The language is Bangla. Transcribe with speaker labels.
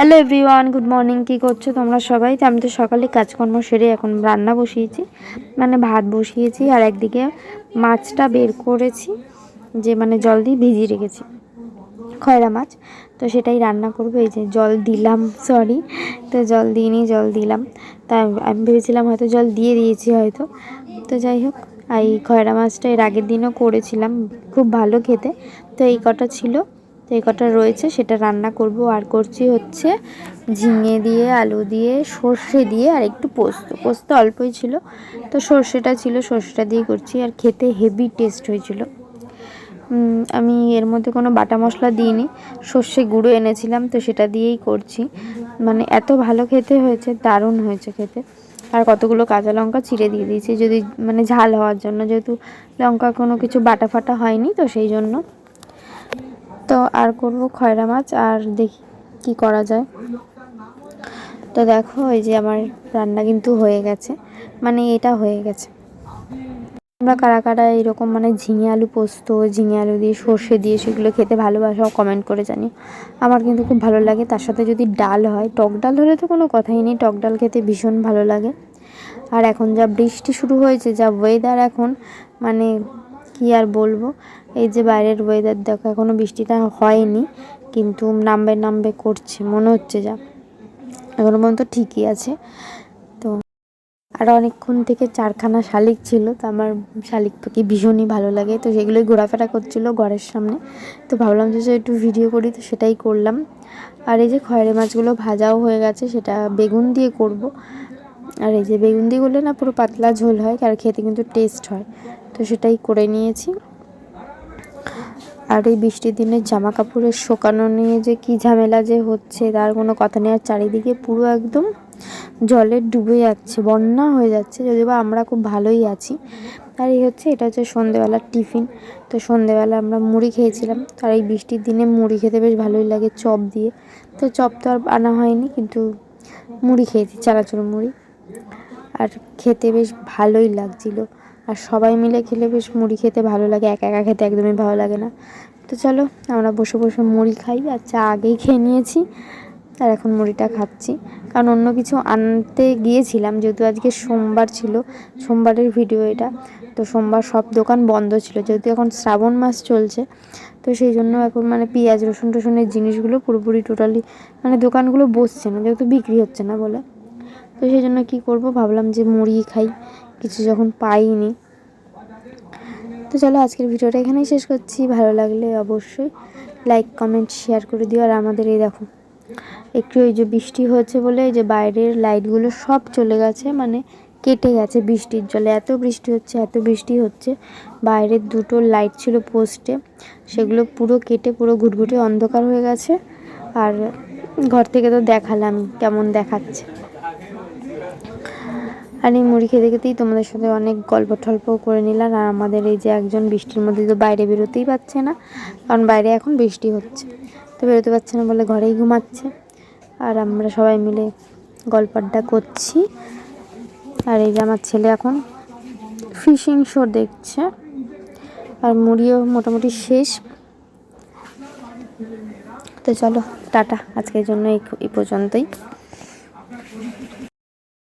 Speaker 1: হ্যালো এভরিওয়ান গুড মর্নিং কী করছ তোমরা সবাই? তো আমি তো সকালে কাজকর্ম সেরে এখন রান্না বসিয়েছি মানে ভাত বসিয়েছি আর একদিকে মাছটা বের করেছি, যে মানে জল দিয়ে ভিজিয়ে রেখেছি, খয়রা মাছ। তো সেটাই রান্না করব, এই যে জল দিলাম সরি তো জল দিইনি, জল দিলাম। তা আমি ভেবেছিলাম হয়তো জল দিয়ে দিয়েছি হয়তো। তো যাই হোক এই খয়রা মাছটা এর আগের দিনও করেছিলাম, খুব ভালো খেতে। তো এই কটা ছিল। তো এই কটা রয়েছে সেটা রান্না করব। আর করছি হচ্ছে ঝিঙে দিয়ে, আলু দিয়ে, সর্ষে দিয়ে, আর একটু পোস্ত। পোস্ত অল্পই ছিল। তো সর্ষেটা ছিল, সর্ষেটা দিয়ে করছি। আর খেতে হেভি টেস্ট হয়েছিল। আমি এর মধ্যে কোনো বাটা মশলা দিইনি। সর্ষে গুঁড়ো এনেছিলাম, তো সেটা দিয়েই করছি। মানে এত ভালো খেতে হয়েছে, দারুণ হয়েছে খেতে। আর কতগুলো কাঁচা লঙ্কা চিড়ে দিয়ে দিয়েছি। যদি মানে ঝাল হওয়ার জন্য, যেহেতু লঙ্কা কোনো কিছু বাটা ফাটা হয়নি, তো সেই জন্য তো আর করব খয়রা মাছ, আর দেখি কি করা যায়। তো দেখো, এই যে আমার রান্না কিন্তু হয়ে গেছে। মানে এটা হয়ে গেছে। আমরা কারা কারা এরকম মানে ঝিঙে আলু পোস্ত, ঝিঙে আলু দিয়ে সর্ষে দিয়ে সেগুলো খেতে ভালোবাসো কমেন্ট করে জানি আমার কিন্তু খুব ভালো লাগে। তার সাথে যদি ডাল হয়, টক ডাল হলে তো কোনো কথাই নেই। টক ডাল খেতে ভীষণ ভালো লাগে। আর এখন যা বৃষ্টি শুরু হয়েছে, যা ওয়েদার এখন মানে কি আর বলব? এই যে বাইরের ওয়েদার দেখো এখনও বৃষ্টিটা হয়নি, কিন্তু নামবে নামবে করছে, মনে হচ্ছে যা। এখনও পর্যন্ত ঠিকই আছে। তো আর অনেকক্ষণ থেকে চারখানা শালিক ছিল, তো আমার শালিক পাখি ভীষণই ভালো লাগে। তো সেগুলোই ঘোরাফেরা করছিল ঘরের সামনে। তো ভাবলাম যে একটু ভিডিও করি, তো সেটাই করলাম। আর এই যে খয়েরি মাছগুলো ভাজাও হয়ে গেছে, সেটা বেগুন দিয়ে করব। আর এই যে বেগুন দিয়ে করলে না পুরো পাতলা ঝোল হয়, আর খেতে কিন্তু টেস্ট হয়। তো সেটাই করে নিয়েছি। আর এই বৃষ্টির দিনে জামা কাপড়ের শোকানো নিয়ে যে কী ঝামেলা যে হচ্ছে, তার কোনো কথা নেই। আর চারিদিকে পুরো একদম জলে ডুবে যাচ্ছে, বন্যা হয়ে যাচ্ছে। যদিও বা আমরা খুব ভালোই আছি। আর এই হচ্ছে, এটা হচ্ছে সন্ধেবেলার টিফিন। তো সন্ধেবেলা আমরা মুড়ি খেয়েছিলাম। আর এই বৃষ্টির দিনে মুড়ি খেতে বেশ ভালোই লাগে চপ দিয়ে। তো চপ তো আর আনা হয়নি, কিন্তু মুড়ি খেয়েছি, চানাচুর মুড়ি। আর খেতে বেশ ভালোই লাগছিল। আর সবাই মিলে খেলে বেশ মুড়ি খেতে ভালো লাগে, একা একা খেতে একদমই ভালো লাগে না। তো চলো, আমরা বসে বসে মুড়ি খাই আর চা আগেই খেয়ে নিয়েছি আর এখন মুড়িটা খাচ্ছি। কারণ অন্য কিছু আনতে গিয়েছিলাম, যেহেতু আজকে সোমবার ছিল, সোমবারের ভিডিও এটা। তো সোমবার সব দোকান বন্ধ ছিল, যেহেতু এখন শ্রাবণ মাস চলছে। তো সেই জন্য এখন মানে পেঁয়াজ রসুন টসুনের জিনিসগুলো পুরোপুরি টোটালি মানে দোকানগুলো বসছে না, যেহেতু বিক্রি হচ্ছে না বলে। তো সেই জন্য কী করব? ভাবলাম যে মুড়ি খাই। কিছু যখন পাইনি। তো চলো আজকের ভিডিওটা এখানেই শেষ করছি। ভালো লাগলে অবশ্যই লাইক কমেন্ট শেয়ার করে দিও। আর আমাদের এই দেখো, একটু এই যে বৃষ্টি হয়েছে বলে এই যে বাইরের লাইটগুলো সব চলে গেছে মানে কেটে গেছে বৃষ্টির জলে। এত বৃষ্টি হচ্ছে, এত বৃষ্টি হচ্ছে। বাইরের দুটো লাইট ছিল পোস্টে সেগুলো পুরো কেটে, পুরো ঘুটঘুটে অন্ধকার হয়ে গেছে। আর ঘর থেকে তো দেখালাম কেমন দেখাচ্ছে। আর এই মুড়ি খেতে খেতেই তোমাদের সাথে অনেক গল্প টল্প করে নিলাম। আর আমাদের এই যে একজন বৃষ্টির মধ্যে তো বাইরে বেরোতেই পারছে না, কারণ বাইরে এখন বৃষ্টি হচ্ছে। তো বেরোতে পারছে না বলে ঘরেই ঘুমাচ্ছে। আর আমরা সবাই মিলে গল্প আড্ডা করছি। আর এই যে আমার ছেলে এখন ফিশিং শো দেখছে। আর মুড়িও মোটামুটি শেষ। তো চলো, টাটা। আজকের জন্য এই পর্যন্তই।